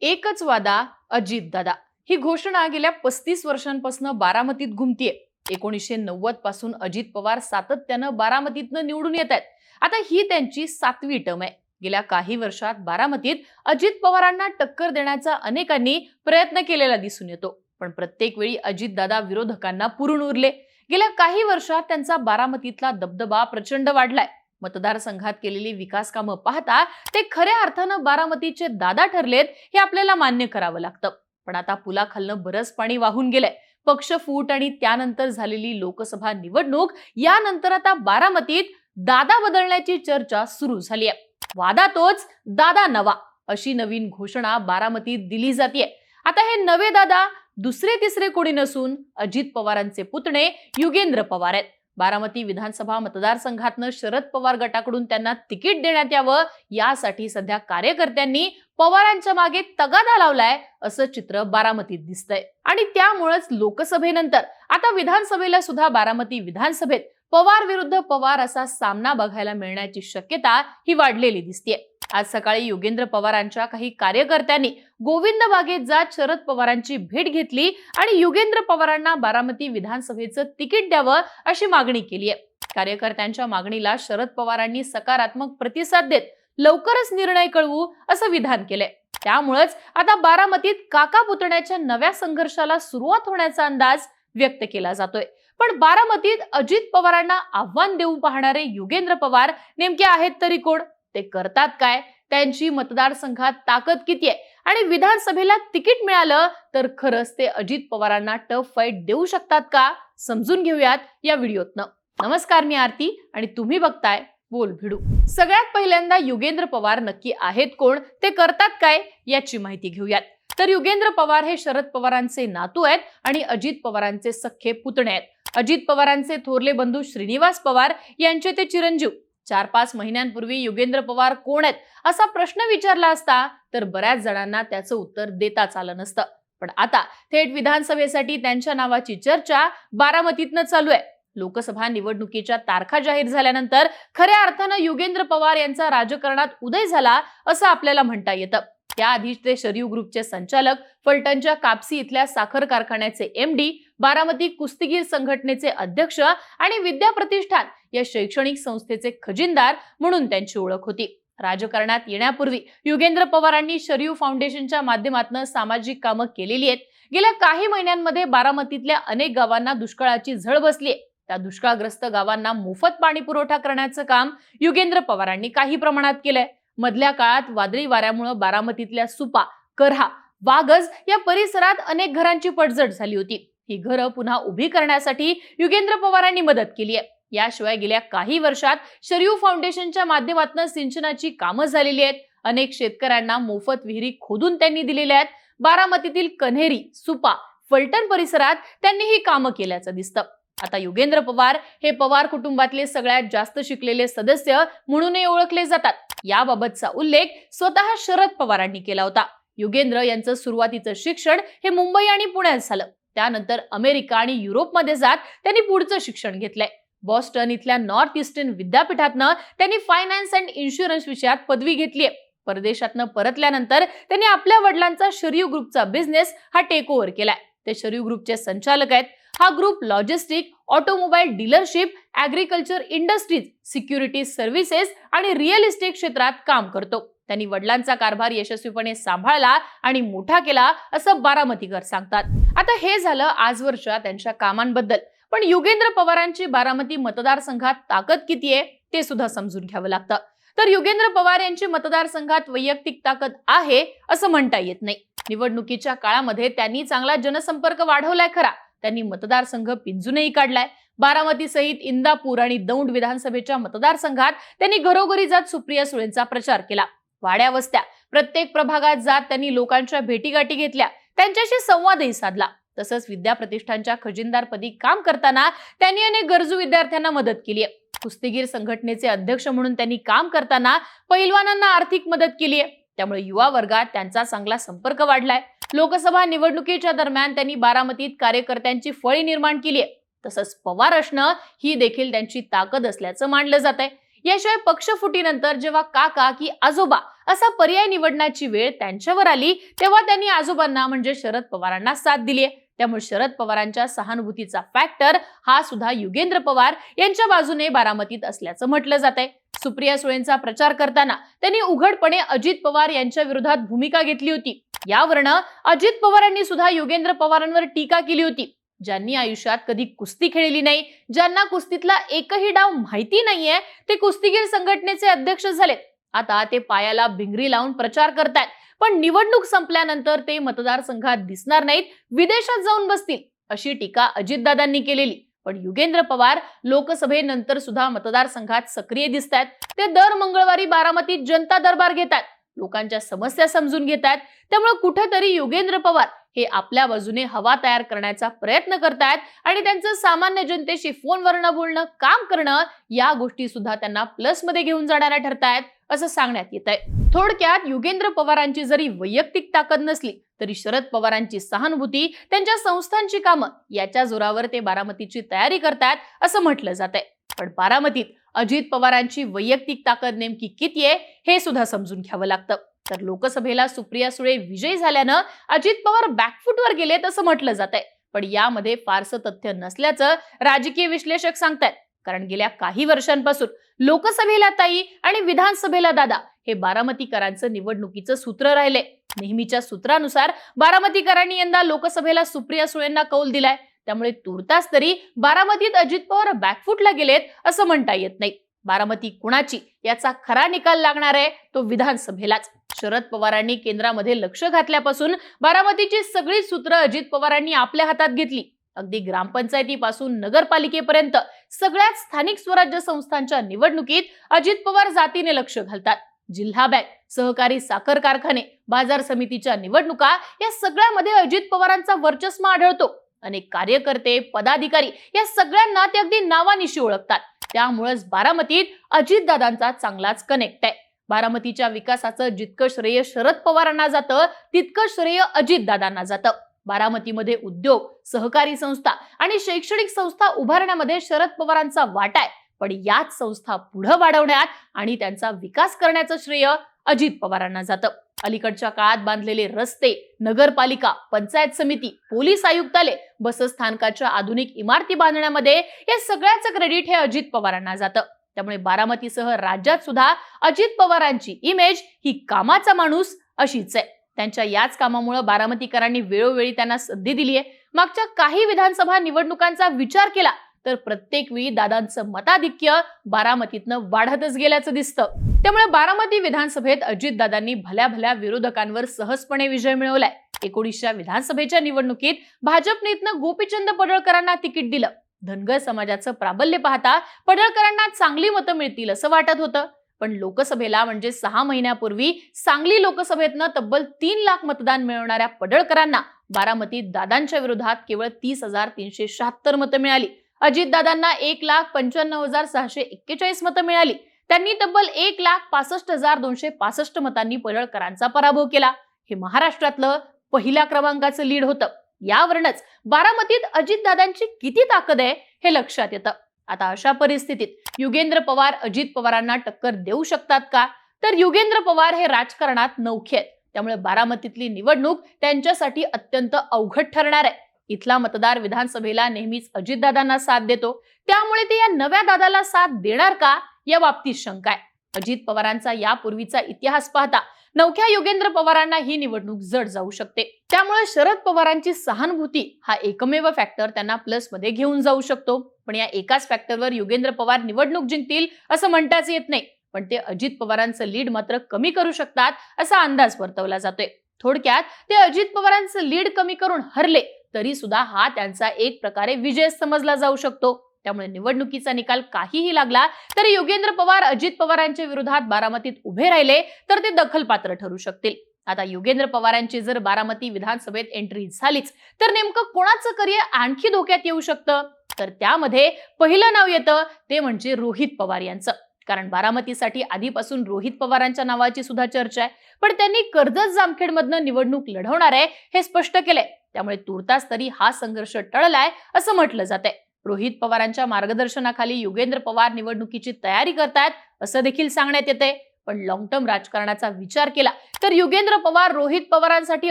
एकच वादा अजित दादा. ही घोषणा गेल्या पस्तीस वर्षांपासून बारामतीत घुमतीये. एकोणीसशे नव्वदपासून अजित पवार सातत्यानं बारामतीतनं निवडून येत आहेत. आता ही त्यांची सातवी टर्म आहे. गेल्या काही वर्षात बारामतीत अजित पवारांना टक्कर देण्याचा अनेकांनी प्रयत्न केलेला दिसून येतो. पण प्रत्येक वेळी अजितदादा विरोधकांना पुरून उरले. गेल्या काही वर्षात त्यांचा बारामतीतला दबदबा प्रचंड वाढलाय. मतदारसंघात केलेली विकास कामं पाहता ते खऱ्या अर्थानं बारामतीचे दादा ठरलेत हे आपल्याला मान्य करावं लागतं. पण आता पुलाखालनं बरंच पाणी वाहून गेलंय. पक्ष फूट आणि त्यानंतर झालेली लोकसभा निवडणूक यानंतर आता बारामतीत दादा बदलण्याची चर्चा सुरू झाली आहे वादा तोच दादा नवा अशी नवीन घोषणा बारामतीत दिली जाते आता हे नवे दादा दुसरे तिसरे कोणी नसून अजित पवारांचे पुतणे युगेंद्र पवार आहेत. बारामती विधानसभा मतदारसंघातनं शरद पवार गटाकडून त्यांना तिकीट देण्यात यावं यासाठी सध्या कार्यकर्त्यांनी पवारांच्या मागे तगादा लावलाय असं चित्र बारामतीत दिसतंय. आणि त्यामुळेच लोकसभेनंतर आता विधानसभेला सुद्धा बारामती विधानसभेत पवार विरुद्ध पवार असा सामना बघायला मिळण्याची शक्यता ही वाढलेली दिसतीये. आज सकाळी योगेंद्र पवारांच्या काही कार्यकर्त्यांनी गोविंद बागेत जात शरद पवारांची भेट घेतली आणि युगेंद्र पवारांना बारामती विधानसभेचं तिकीट द्यावं अशी मागणी केली आहे कार्यकर्त्यांच्या मागणीला शरद पवारांनी सकारात्मक प्रतिसाद देत लवकरच निर्णय कळवू असं विधान केलंय. त्यामुळेच आता बारामतीत काका पुतण्याच्या नव्या संघर्षाला सुरुवात होण्याचा अंदाज व्यक्त केला जातोय. पण बारामतीत अजित पवारांना आव्हान देऊ पाहणारे युगेंद्र पवार नेमके आहेत तरी कोण? ते करतात काय? त्यांची मतदारसंघात ताकद किती आहे? आणि विधानसभेला तिकीट मिळालं तर खरंच ते अजित पवारांना टफ फाईट देऊ शकतात का? समजून घेऊयात या व्हिडिओतनं. नमस्कार मी आरती आणि तुम्ही बघताय बोल भिडू. सगळ्यात पहिल्यांदा युगेंद्र पवार नक्की आहेत कोण? ते करतात काय? याची माहिती घेऊयात. तर युगेंद्र पवार हे शरद पवारांचे नातू आहेत आणि अजित पवारांचे सख्खे पुतणे आहेत. अजित पवारांचे थोरले बंधू श्रीनिवास पवार यांचे ते चिरंजीव. चार पाच महिन्यांपूर्वी युगेंद्र पवार कोण आहेत असा प्रश्न विचारला असता तर बऱ्याच जणांना त्याचं उत्तर देताच आलं नसतं. पण आता थेट विधानसभेसाठी त्यांच्या नावाची चर्चा बारामतीतनं चालू आहे. लोकसभा निवडणुकीच्या तारखा जाहीर झाल्यानंतर खऱ्या अर्थानं युगेंद्र पवार यांचा राजकारणात उदय झाला असं आपल्याला म्हणता येतं. त्याआधीच ते शरीव ग्रुपचे संचालक फलटणच्या कापसी इथल्या साखर कारखान्याचे एम डी बारामती कुस्तीगीर संघटनेचे अध्यक्ष आणि विद्या प्रतिष्ठान या शैक्षणिक संस्थेचे खजिनदार म्हणून त्यांची ओळख होती. राजकारणात येण्यापूर्वी युगेंद्र पवारांनी शरीव फाउंडेशनच्या माध्यमातून सामाजिक कामं केलेली आहेत. गेल्या काही महिन्यांमध्ये बारामतीतल्या अनेक गावांना दुष्काळाची झळ बसली त्या दुष्काळग्रस्त गावांना मोफत पाणी पुरवठा करण्याचं काम युगेंद्र पवारांनी काही प्रमाणात केलंय. मधल्या काळात वादळी वाऱ्यामुळे बारामतीतल्या सुपा करहा वागज या परिसरात अनेक घरांची पडझड झाली होती. ही घरं पुन्हा उभी करण्यासाठी युगेंद्र पवारांनी मदत केली आहे. याशिवाय गेल्या काही वर्षात शरयू फाउंडेशनच्या माध्यमातून सिंचनाची कामं झालेली आहेत. अनेक शेतकऱ्यांना मोफत विहिरी खोदून त्यांनी दिलेल्या आहेत. बारामतीतील कन्हेरी सुपा फलटण परिसरात त्यांनी ही कामं केल्याचं दिसतं. आता योगेंद्र पवार हे पवार कुटुंबातले सगळ्यात जास्त शिकलेले सदस्य म्हणूनही ओळखले जातात. याबाबतचा उल्लेख स्वतः शरद पवारांनी केला होता. युगेंद्र यांचं सुरुवातीचं शिक्षण हे मुंबई आणि पुण्यात झालं. त्यानंतर अमेरिका आणि युरोपमध्ये जात त्यांनी पुढचं शिक्षण घेतलंय. बॉस्टन इथल्या नॉर्थ ईस्टर्न विद्यापीठातनं त्यांनी फायनान्स अँड इन्शुरन्स विषयात पदवी घेतली आहे. परदेशातनं परतल्यानंतर त्यांनी आपल्या वडिलांचा शरीव ग्रुपचा बिझनेस हा टेक ओव्हर केलाय. ते शरीव ग्रुपचे संचालक आहेत. हा group logistic automobile dealership agriculture industries security services आणि रिअल इस्टेट क्षेत्रात काम करतो. त्यांनी वडिलांचा कारभार यशस्वीपणे सांभाळला आणि मोठा केला असं बारामतीकर सांगतात. आता हे झालं आजवरच्या त्यांच्या कामांबद्दल. पण युगेंद्र पवारांची बारामती मतदारसंघात ताकद किती आहे ते सुद्धा समजून घ्यावं लागतं. तर युगेंद्र पवार यांची मतदारसंघात वैयक्तिक ताकद आहे असं म्हणता येत नाही. निवडणुकीच्या काळामध्ये त्यांनी चांगला जनसंपर्क वाढवलाय खरा. त्यांनी मतदारसंघ पिंजूनही काढलाय. बारामती सहित इंदापूर आणि दौंड विधानसभेच्या मतदारसंघात त्यांनी घरोघरी जात सुप्रिया सुळेंचा प्रचार केला. वाड्या वस्त्या प्रत्येक प्रभागात जात त्यांनी लोकांच्या भेटीगाठी घेतल्या. त्यांच्याशी संवादही साधला. तसंच विद्या प्रतिष्ठानच्या खजिनदारपदी काम करताना त्यांनी अनेक गरजू विद्यार्थ्यांना मदत केली आहे. कुस्तीगीर संघटनेचे अध्यक्ष म्हणून त्यांनी काम करताना पैलवानांना आर्थिक मदत केली आहे. त्यामुळे युवा वर्गात त्यांचा चांगला संपर्क वाढलाय. लोकसभा निवडणुकीच्या दरम्यान त्यांनी बारामतीत कार्यकर्त्यांची फळी निर्माण केली आहे. तसंच पवार असणं ही देखील त्यांची ताकद असल्याचं मानलं जात आहे याशिवाय पक्षफुटीनंतर जेव्हा काका की आजोबा असा पर्याय निवडण्याची वेळ त्यांच्यावर आली तेव्हा त्यांनी आजोबांना म्हणजे शरद पवारांना साथ दिली त्यामुळे शरद पवारांच्या सहानुभूतीचा फॅक्टर हा सुद्धा युगेंद्र पवार यांच्या बाजूने बारामतीत असल्याचं म्हटलं जात आहे सुप्रिया सुळेंचा प्रचार करताना त्यांनी उघडपणे अजित पवार यांच्या विरोधात भूमिका घेतली होती. यावरनं अजित पवारांनी सुद्धा योगेंद्र पवारांवर टीका केली होती. ज्यांनी आयुष्यात कधी कुस्ती खेळली नाही ज्यांना कुस्तीतला एकही डाव माहिती नाहीये ते कुस्तीगीर संघटनेचे अध्यक्ष झालेत आता ते पायाला भिंगरी लावून प्रचार करतायत. पण निवडणूक संपल्यानंतर ते मतदारसंघात दिसणार नाहीत विदेशात जाऊन बसतील अशी टीका अजितदादांनी केलेली. पण युगेंद्र पवार लोकसभेनंतर सुद्धा मतदारसंघात सक्रिय दिसत आहेत ते दर मंगळवारी बारामतीत जनता दरबार घेतात लोकांच्या समस्या समजून घेतात त्यामुळे कुठेतरी युगेंद्र पवार हे आपल्या बाजूने हवा तयार करण्याचा प्रयत्न करतायत आणि त्यांचं सामान्य जनतेशी फोनवरनं बोलणं काम करणं या गोष्टी सुद्धा त्यांना प्लसमध्ये घेऊन जाणाऱ्या ठरतायत असं सांगण्यात येत आहे थोडक्यात युगेंद्र पवारांची जरी वैयक्तिक ताकद नसली तरी शरद पवारांची सहानुभूती त्यांच्या संस्थांची कामं याच्या जोरावर ते बारामतीची तयारी करतायत असं म्हटलं जात आहे पण बारामतीत अजित पवारांची वैयक्तिक ताकद नेमकी किती आहे हे सुद्धा समजून घ्यावं लागतं. तर लोकसभेला सुप्रिया सुळे विजयी झाल्यानं अजित पवार बॅकफुटवर गेलेत असं म्हटलं जात आहे पण यामध्ये फारसं तथ्य नसल्याचं राजकीय विश्लेषक सांगतात कारण गेल्या काही वर्षांपासून लोकसभेला ताई आणि विधानसभेला दादा हे बारामतीकरांचं निवडणुकीचं सूत्र राहिले. नेहमीच्या सूत्रानुसार बारामतीकरांनी यंदा लोकसभेला सुप्रिया सुळेंना कौल दिलाय. त्यामुळे तुर्तास तरी बारामतीत अजित पवार बॅकफुटला गेलेत असं म्हणता येत नाही. बारामती कुणाची याचा खरा निकाल लागणार आहे तो विधानसभेलाच. शरद पवारांनी केंद्रामध्ये लक्ष घातल्यापासून बारामतीची सगळी सूत्र अजित पवारांनी आपल्या हातात घेतली. अगदी ग्रामपंचायतीपासून नगरपालिकेपर्यंत सगळ्याच स्थानिक स्वराज्य संस्थांच्या निवडणुकीत अजित पवार जातीने लक्ष घालतात. जिल्हा बँक सहकारी साखर कारखाने बाजार समितीच्या निवडणुका या सगळ्यामध्ये अजित पवारांचा वर्चस्व आढळतो. अनेक कार्यकर्ते पदाधिकारी या सगळ्यांना ते अगदी नावानिशी ओळखतात. त्यामुळेच बारामतीत अजितदादांचा चांगलाच कनेक्ट आहे. बारामतीच्या विकासाचं जितकं श्रेय शरद पवारांना जातं तितकं श्रेय अजितदादांना जातं. बारामतीमध्ये उद्योग सहकारी संस्था आणि शैक्षणिक संस्था उभारण्यामध्ये शरद पवारांचा वाटा आहे. पण याच संस्था पुढे वाढवण्यात आणि त्यांचा विकास करण्याचं श्रेय अजित पवारांना जातं. अलीकडच्या काळात बांधलेले रस्ते नगरपालिका पंचायत समिती पोलीस आयुक्तालय बसस्थानकाच्या आधुनिक इमारती बांधण्यामध्ये या सगळ्याचं क्रेडिट हे अजित पवारांना जातं. त्यामुळे बारामतीसह राज्यात सुद्धा अजित पवारांची इमेज ही कामाचा माणूस अशीच आहे. त्यांच्या याच कामामुळे बारामतीकरांनी वेळोवेळी त्यांना संधी दिली आहे. मागच्या काही विधानसभा निवडणुकांचा विचार केला तर प्रत्येक वेळी दादांचं मताधिक्य बारामतीतनं वाढतच गेल्याचं दिसतं. त्यामुळे बारामती विधानसभेत अजितदादांनी भल्या भल्या विरोधकांवर सहजपणे विजय मिळवलाय. एकोणीसच्या विधानसभेच्या निवडणुकीत भाजपनेतनं गोपीचंद पडळकरांना तिकीट दिलं. धनगर समाजाचं प्राबल्य पाहता पडळकरांना चांगली मतं मिळतील असं वाटत होतं. पण लोकसभेला म्हणजे सहा महिन्यापूर्वी सांगली लोकसभेतनं तब्बल तीन लाख मतदान मिळवणाऱ्या पडळकरांना बारामतीत दादांच्या विरोधात केवळ तीस हजार तीनशे शहात्तर मतं मिळाली. अजितदादांना एक लाख पंच्याण्णव हजार सहाशे एक्केचाळीस मतं मिळाली. त्यांनी तब्बल एक लाख पासष्ट हजार दोनशे पासष्ट मतांनी पडळकरांचा पराभव केला. हे महाराष्ट्रातलं पहिल्या क्रमांकाचं लीड होतं. यावरूनच बारामतीत अजितदादांची किती ताकद आहे हे लक्षात येतं. आता अशा परिस्थितीत युगेंद्र पवार अजित पवारांना टक्कर देऊ शकतात का? तर युगेंद्र पवार हे राजकारणात नौखे आहेत. त्यामुळे बारामतीतली निवडणूक त्यांच्यासाठी अत्यंत अवघड ठरणार आहे. इथला मतदार विधानसभेला नेहमीच अजितदादांना साथ देतो. त्यामुळे ते या नव्या दादाला साथ देणार का? या बाबतीत शंका आहे. अजित पवारांचा यापूर्वीचा इतिहास पाहता नवख्या योगेंद्र पवारांना ही निवडणूक जड जाऊ शकते. त्यामुळे शरद पवारांची सहानुभूती हा एकमेव फॅक्टर त्यांना प्लसमध्ये घेऊन जाऊ शकतो. पण या एकाच फॅक्टरवर योगेंद्र पवार निवडणूक जिंकतील असं म्हणताच येत नाही. पण ते अजित पवारांचं लीड मात्र कमी करू शकतात असा अंदाज वर्तवला जातोय. थोडक्यात ते अजित पवारांचं लीड कमी करून हरले तरी सुद्धा हा त्यांचा एक प्रकारे विजय समजला जाऊ शकतो. त्यामुळे निवडणुकीचा निकाल काहीही लागला तरी योगेंद्र पवार अजित पवारांच्या विरोधात बारामतीत उभे राहिले तर ते दखलपात्र ठरू शकतील. आता योगेंद्र पवारांची जर बारामती विधानसभेत एंट्री झालीच तर नेमकं कोणाचं करिअर आणखी धोक्यात येऊ शकतं? तर त्यामध्ये पहिलं नाव येतं ते म्हणजे रोहित पवार यांचं. कारण बारामतीसाठी आधीपासून रोहित पवारांच्या नावाची सुद्धा चर्चा आहे. पण त्यांनी कर्जत जामखेडमधनं निवडणूक लढवणार आहे हे स्पष्ट केलंय. त्यामुळे तुर्तास तरी हा संघर्ष टळलाय असं म्हटलं जातंय. रोहित पवारांच्या मार्गदर्शनाखाली युगेंद्र पवार निवडणुकीची तयारी करतायत असं देखील सांगण्यात येते पण लॉंग टर्म राजकारणाचा विचार केला तर युगेंद्र पवार रोहित पवारांसाठी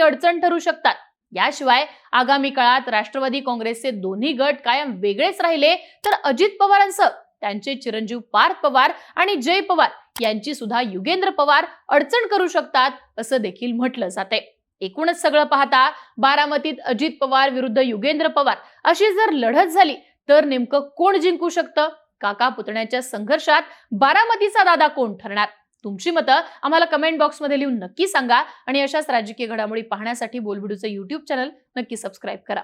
अडचण ठरू शकतात. याशिवाय आगामी काळात राष्ट्रवादी काँग्रेसचे दोन्ही गट कायम वेगळेच राहिले तर अजित पवारांसह त्यांचे चिरंजीव पार्थ पवार आणि जय पवार यांची सुद्धा युगेंद्र पवार अडचण करू शकतात असं देखील म्हटलं जाते एकूणच सगळं पाहता बारामतीत अजित पवार विरुद्ध युगेंद्र पवार अशी जर लढत झाली तर नेमकं कोण जिंकू शकतं? काका पुतण्याच्या संघर्षात बारामतीचा दादा कोण ठरणार? तुमची मतं आम्हाला कमेंट बॉक्समध्ये लिहून नक्की सांगा आणि अशाच राजकीय घडामोडी पाहण्यासाठी बोलबिडूचं युट्यूब चॅनल नक्की सबस्क्राईब करा.